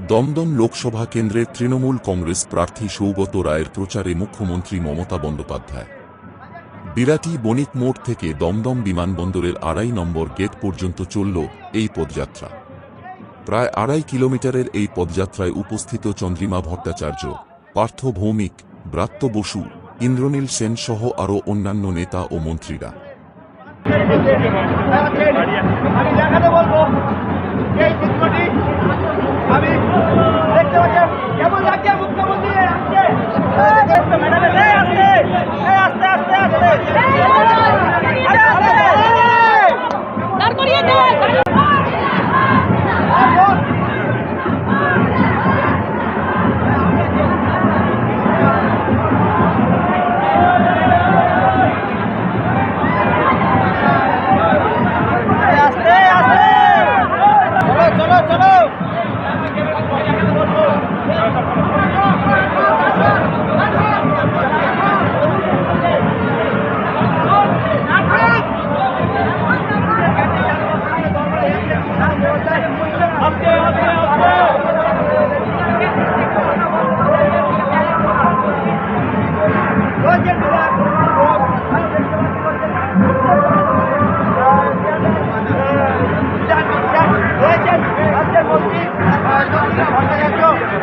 দমদম লোকসভা কেন্দ্রের তৃণমূল কংগ্রেস প্রার্থী সৌগত রায়ের প্রচারে মুখ্যমন্ত্রী মমতা বন্দ্যোপাধ্যায়। বিরাটি বণিক মোড় থেকে দমদম বিমানবন্দরের আড়াই নম্বর গেট পর্যন্ত চলল এই পদযাত্রা। প্রায় আড়াই কিলোমিটারের এই পদযাত্রায় উপস্থিত চন্দ্রিমা ভট্টাচার্য, পার্থ ভৌমিক, ব্রাত্য বসু, ইন্দ্রনীল সেন সহ আরও অন্যান্য নেতা ও মন্ত্রীরা।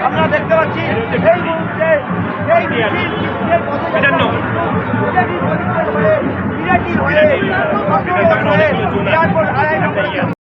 আমরা দেখতে পাচ্ছি এই মুহূর্তে এই মিছিল পদযাত্রা?